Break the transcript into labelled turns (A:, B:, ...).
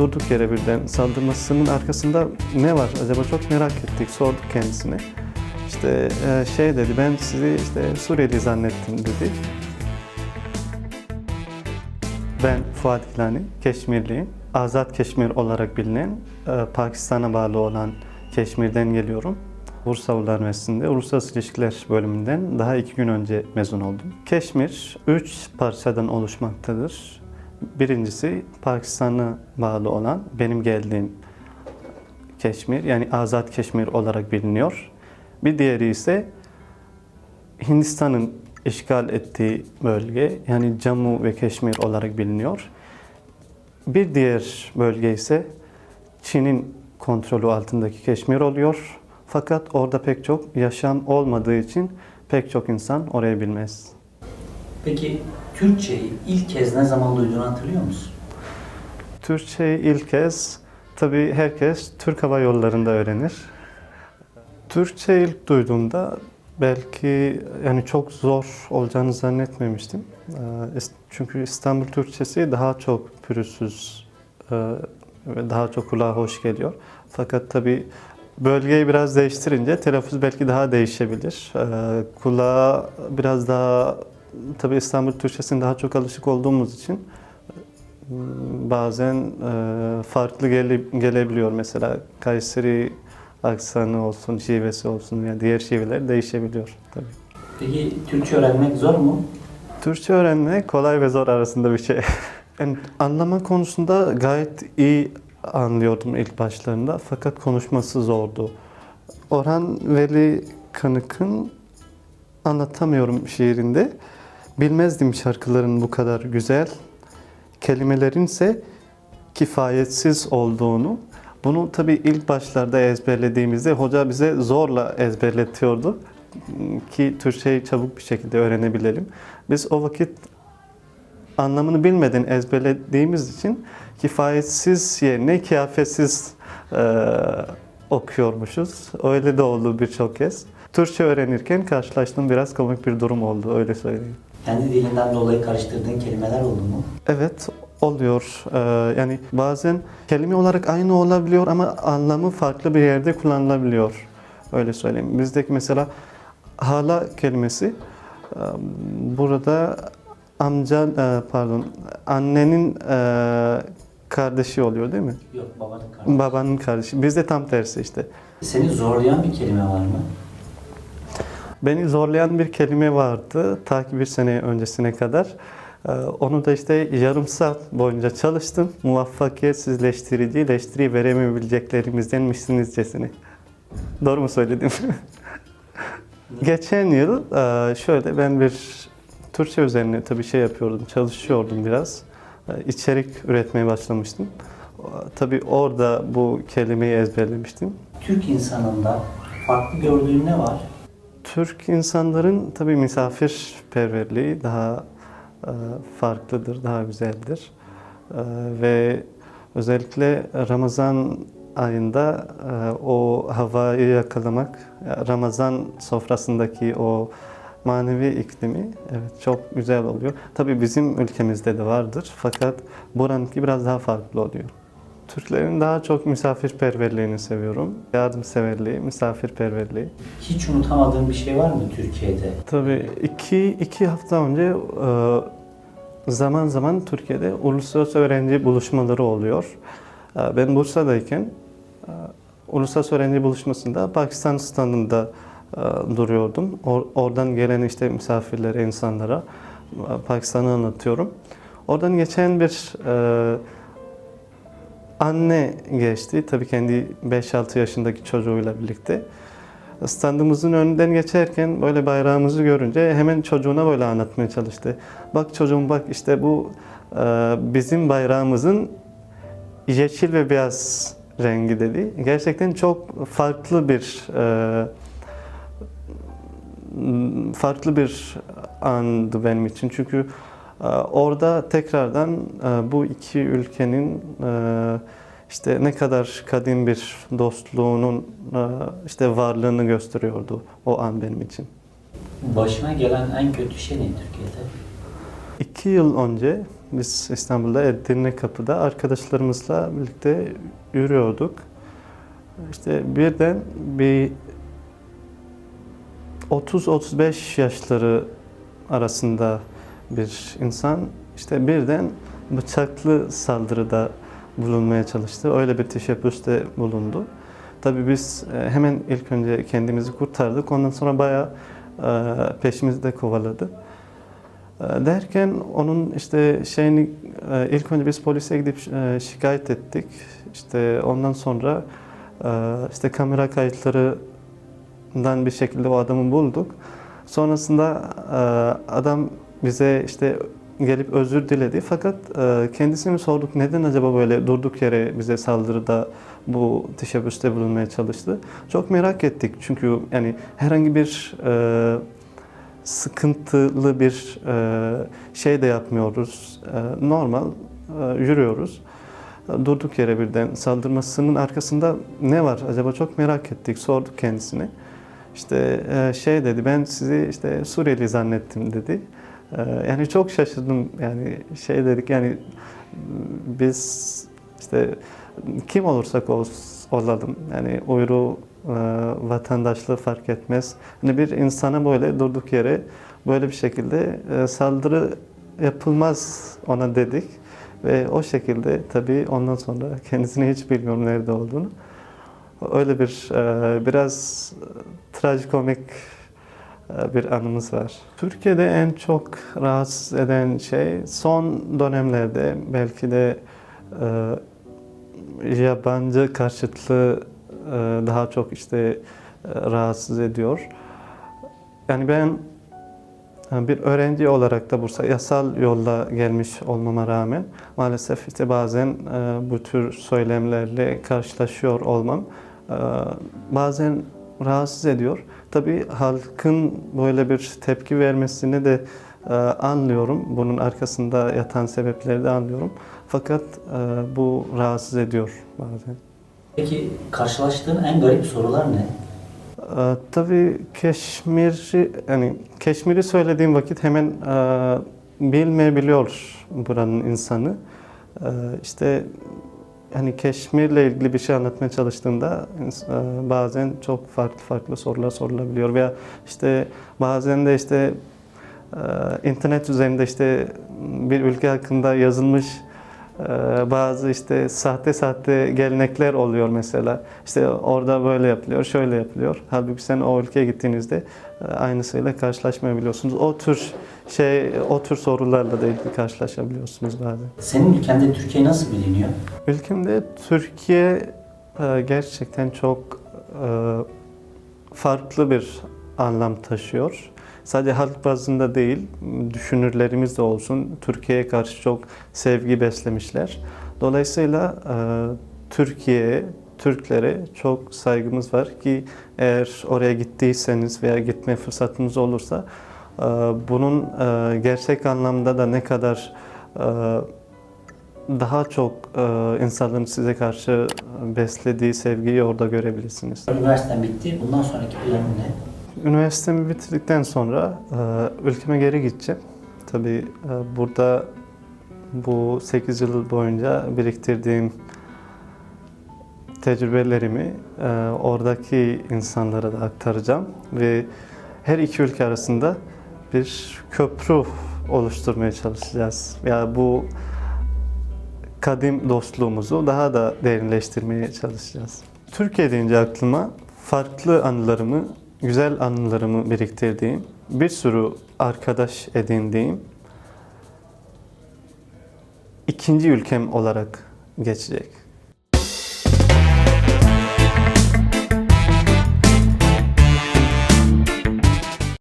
A: durduk yere birden saldırmasının arkasında ne var acaba çok merak ettik, sorduk kendisine. İşte e, şey dedi, ben sizi işte Suriyeli zannettim dedi. Ben Fuat İlani, Keşmirliyim. Azat Keşmir olarak bilinen, e, Pakistan'a bağlı olan Keşmir'den geliyorum. Bursa Üniversitesi'nde Uluslararası İlişkiler bölümünden daha iki gün önce mezun oldum. Keşmir üç parçadan oluşmaktadır. Birincisi Pakistan'a bağlı olan benim geldiğim Keşmir yani Azat Keşmir olarak biliniyor. Bir diğeri ise Hindistan'ın işgal ettiği bölge yani Cammu ve Keşmir olarak biliniyor. Bir diğer bölge ise Çin'in kontrolü altındaki Keşmir oluyor. Fakat orada pek çok yaşam olmadığı için pek çok insan orayı bilmez.
B: Peki Türkçeyi ilk kez ne zaman duyduğunu hatırlıyor musun?
A: Türkçeyi ilk kez tabii herkes Türk Hava Yolları'nda öğrenir. Türkçe ilk duyduğumda belki yani çok zor olacağını zannetmemiştim. Ee, Çünkü İstanbul Türkçesi daha çok pürüzsüz e, ve daha çok kulağa hoş geliyor. Fakat tabii bölgeyi biraz değiştirince telaffuz belki daha değişebilir. Ee, Kulağa biraz daha tabii İstanbul Türkçesine daha çok alışık olduğumuz için bazen e, farklı gele- gelebiliyor. Mesela Kayseri aksanı olsun, şivesi olsun ya diğer şiveler değişebiliyor tabii.
B: Peki Türkçe öğrenmek zor mu?
A: Türkçe öğrenmek kolay ve zor arasında bir şey. Yani anlama konusunda gayet iyi anlıyordum ilk başlarında fakat konuşması zordu. Orhan Veli Kanık'ın Anlatamıyorum şiirinde bilmezdim şarkıların bu kadar güzel, kelimelerin ise kifayetsiz olduğunu. Bunu tabii ilk başlarda ezberlediğimizde hoca bize zorla ezberletiyordu ki Türkçeyi çabuk bir şekilde öğrenebilelim. Biz o vakit anlamını bilmeden ezberlediğimiz için kifayetsiz yerine kıyafetsiz e, okuyormuşuz. Öyle de oldu birçok kez. Türkçe öğrenirken karşılaştığım biraz komik bir durum oldu öyle söyleyeyim.
B: Kendi dilinden dolayı karıştırdığın kelimeler oldu mu?
A: Evet oluyor. Ee, yani bazen kelime olarak aynı olabiliyor ama anlamı farklı bir yerde kullanılabiliyor. Öyle söyleyeyim. Bizdeki mesela hala kelimesi e, burada amca e, pardon annenin e, kardeşi oluyor değil mi?
B: Yok babanın kardeşi.
A: Babanın kardeşi. Bizde tam tersi işte.
B: Seni zorlayan bir kelime var mı?
A: Beni zorlayan bir kelime vardı ta ki bir sene öncesine kadar. Ee, Onu da işte yarım saat boyunca çalıştım. Muvaffakiyetsizleştirici, eleştiri veremebileceklerimizden misinizcesine. Doğru mu söyledim? Geçen yıl e, şöyle ben bir Türkçe üzerine tabii şey yapıyordum, çalışıyordum biraz. E, İçerik üretmeye başlamıştım. E, Tabii orada bu kelimeyi ezberlemiştim.
B: Türk insanında farklı gördüğün ne var?
A: Türk insanların tabii misafirperverliği daha e, farklıdır, daha güzeldir. E, ve özellikle Ramazan ayında e, o havayı yakalamak, Ramazan sofrasındaki o manevi iklimi evet çok güzel oluyor. Tabii bizim ülkemizde de vardır fakat buranınki biraz daha farklı oluyor. Türklerin daha çok misafirperverliğini seviyorum. Yardımseverliği, misafirperverliği.
B: Hiç unutamadığın bir şey var mı Türkiye'de?
A: Tabii iki, iki hafta önce e, zaman zaman Türkiye'de uluslararası öğrenci buluşmaları oluyor. E, Ben Bursa'dayken e, uluslararası öğrenci buluşmasında Pakistan standında e, duruyordum. Or- Oradan gelen işte misafirlere, insanlara Pakistan'ı anlatıyorum. Oradan geçen bir e, anne geçti. Tabii kendi 5-6 yaşındaki çocuğuyla birlikte. Standımızın önünden geçerken böyle bayrağımızı görünce hemen çocuğuna böyle anlatmaya çalıştı. Bak çocuğum bak işte bu e, bizim bayrağımızın yeşil ve beyaz rengi dedi. Gerçekten çok farklı bir e, farklı bir andı benim için. Çünkü orada tekrardan e, bu iki ülkenin e, işte ne kadar kadim bir dostluğunun e, işte varlığını gösteriyordu o an benim için.
B: Başına gelen en kötü şey ne Türkiye'de?
A: İki yıl önce biz İstanbul'da Edirne Kapı'da arkadaşlarımızla birlikte yürüyorduk. İşte birden bir 30-35 yaşları arasında bir insan işte birden bıçaklı saldırıda bulunmaya çalıştı. Öyle bir teşebbüste bulundu. Tabii biz e, hemen ilk önce kendimizi kurtardık. Ondan sonra bayağı e, peşimizde kovaladı. E, Derken onun işte şeyini ilk önce biz polise gidip şikayet ettik. İşte ondan sonra işte kamera kayıtlarından bir şekilde o adamı bulduk. Sonrasında adam bize işte gelip özür diledi. Fakat e, kendisine sorduk neden acaba böyle durduk yere bize saldırıda bu teşebbüste bulunmaya çalıştı. Çok merak ettik çünkü yani herhangi bir e, sıkıntılı bir e, şey de yapmıyoruz. Normal yürüyoruz. Durduk yere birden saldırmasının arkasında ne var acaba çok merak ettik. Sorduk kendisine. İşte şey dedi ben sizi işte Suriyeli zannettim dedi. E, Yani çok şaşırdım yani şey dedik yani biz işte kim olursak ol- olalım yani uyru e, vatandaşlığı fark etmez. Hani bir insana böyle durduk yere böyle bir şekilde e, saldırı yapılmaz ona dedik ve o şekilde tabii ondan sonra kendisini hiç bilmiyorum nerede olduğunu. Öyle bir e, biraz trajikomik bir anımız var. Türkiye'de en çok rahatsız eden şey son dönemlerde belki de e, yabancı karşıtlığı e, daha çok işte e, rahatsız ediyor. Yani ben e, bir öğrenci olarak da Bursa yasal yolla gelmiş olmama rağmen maalesef işte bazen e, bu tür söylemlerle karşılaşıyor olmam e, bazen rahatsız ediyor. Tabii halkın böyle bir tepki vermesini de e, anlıyorum. Bunun arkasında yatan sebepleri de anlıyorum. Fakat e, bu rahatsız ediyor bazen.
B: Peki karşılaştığın en garip sorular ne?
A: Ee, tabii Keşmir'i yani Keşmir'i söylediğim vakit hemen e, bilmeyebiliyor buranın insanı. E, işte hani Keşmir'le ilgili bir şey anlatmaya çalıştığımda e, bazen çok farklı farklı sorular sorulabiliyor veya işte bazen de işte e, internet üzerinde işte bir ülke hakkında yazılmış bazı işte sahte sahte gelenekler oluyor mesela. İşte orada böyle yapılıyor, şöyle yapılıyor. Halbuki sen o ülkeye gittiğinizde e, aynısıyla karşılaşmayabiliyorsunuz. O tür şey, o tür sorularla da ilgili karşılaşabiliyorsunuz bazen.
B: Senin ülkende Türkiye nasıl biliniyor?
A: Ülkemde Türkiye e, gerçekten çok e, farklı bir anlam taşıyor. Sadece halk bazında değil, düşünürlerimiz de olsun Türkiye'ye karşı çok sevgi beslemişler. Dolayısıyla e, Türkiye'ye, Türklere çok saygımız var ki eğer oraya gittiyseniz veya gitme fırsatınız olursa e, bunun e, gerçek anlamda da ne kadar e, daha çok e, insanların size karşı beslediği sevgiyi orada görebilirsiniz.
B: Üniversiten bitti. Bundan sonraki planın ne?
A: Üniversitemi bitirdikten sonra e, ülkeme geri gideceğim. Tabii e, burada bu 8 yıl boyunca biriktirdiğim tecrübelerimi e, oradaki insanlara da aktaracağım ve her iki ülke arasında bir köprü oluşturmaya çalışacağız. Ya bu kadim dostluğumuzu daha da derinleştirmeye çalışacağız. Türkiye deyince aklıma farklı anılarımı, güzel anılarımı biriktirdiğim, bir sürü arkadaş edindiğim ikinci ülkem olarak geçecek.